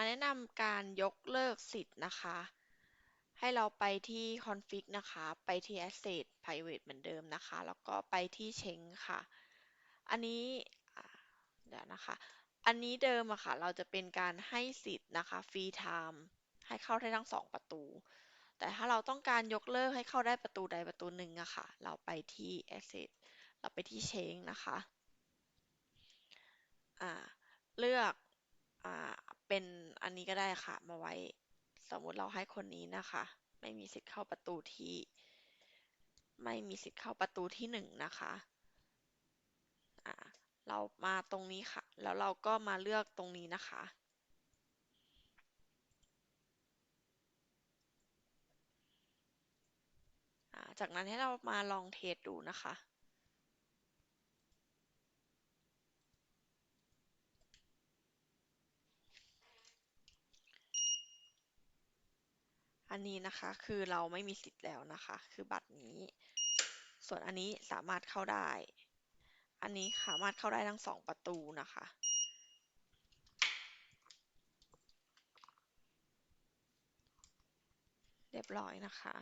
มาแนะนำการยกเลิกสิทธิ์นะคะ ให้เราไปที่ config นะคะ ไปที่ asset private เหมือนเดิมนะคะ แล้วก็ไปที่ change ค่ะ อันนี้เดี๋ยวนะคะ อันนี้เดิมอะค่ะ เราจะเป็นการให้สิทธิ์นะคะ free time ให้เข้าได้ทั้งสองประตู แต่ถ้าเราต้องการยกเลิกให้เข้าได้ประตูใดประตูหนึ่งอะค่ะ เราไปที่ asset เราไปที่ change นะคะอ่าเลือก เป็นอันนี้ก็ได้ค่ะ มาไว้ สมมุติเราให้คนนี้นะคะ ไม่มีสิทธิ์เข้าประตูที่ ไม่มีสิทธิ์เข้าประตูที่หนึ่งนะคะอ่าเรามาตรงนี้ค่ะ แล้วเราก็มาเลือกตรงนี้นะคะ จากนั้นให้เรามาลองเทสดูนะคะ อันนี้นะคะคือเราไม่มีสิทธิ์แล้วนะคะ คือบัตรนี้ ส่วนอันนี้สามารถเข้าได้ อันนี้สามารถเข้าได้ทั้งสองประตูนะคะเรียบร้อยนะคะ